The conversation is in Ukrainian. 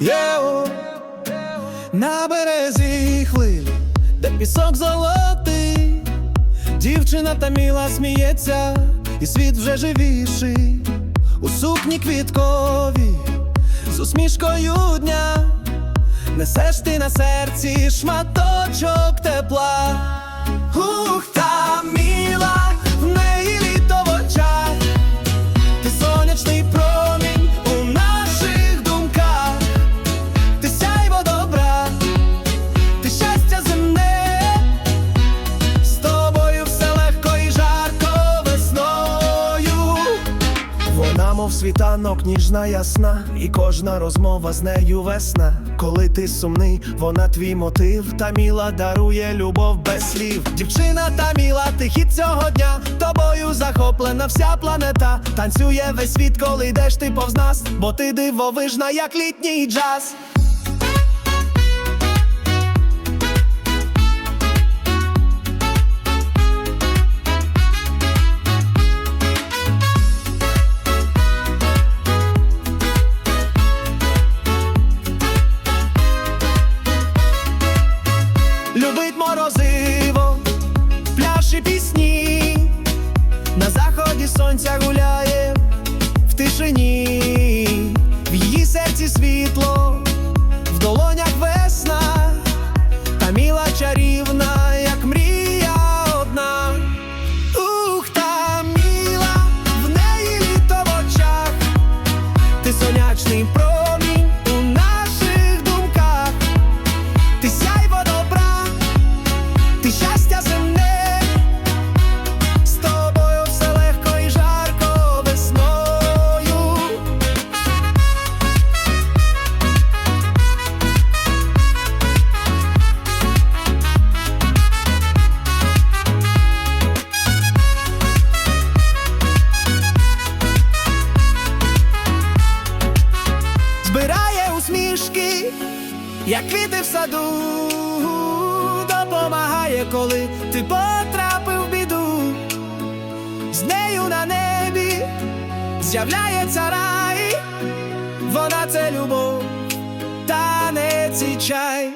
Єу, на березі хвилі, де пісок золотий, дівчина та міла сміється, і світ вже живіший, у сукні квіткові, з усмішкою дня, несеш ти на серці шматочок тепла. Ух, та мов світанок, ніжна, ясна, і кожна розмова з нею весна. Коли ти сумний, вона твій мотив, та міла дарує любов без слів. Дівчина та міла, ти хід цього дня, тобою захоплена вся планета. Танцює весь світ, коли йдеш ти повз нас, бо ти дивовижна, як літній джаз. Любить морозиво, пляші пісні, на заході сонця гуляє в тишині, в її серці світло, в долонях весна, та міла чарівна, як мрія одна. Ух, міла, в неї літо в очах, ти сонячний усмішки, як квіти в саду, допомагає, коли ти потрапив в біду, з нею на небі з'являється рай, вона це любов, танець і чай.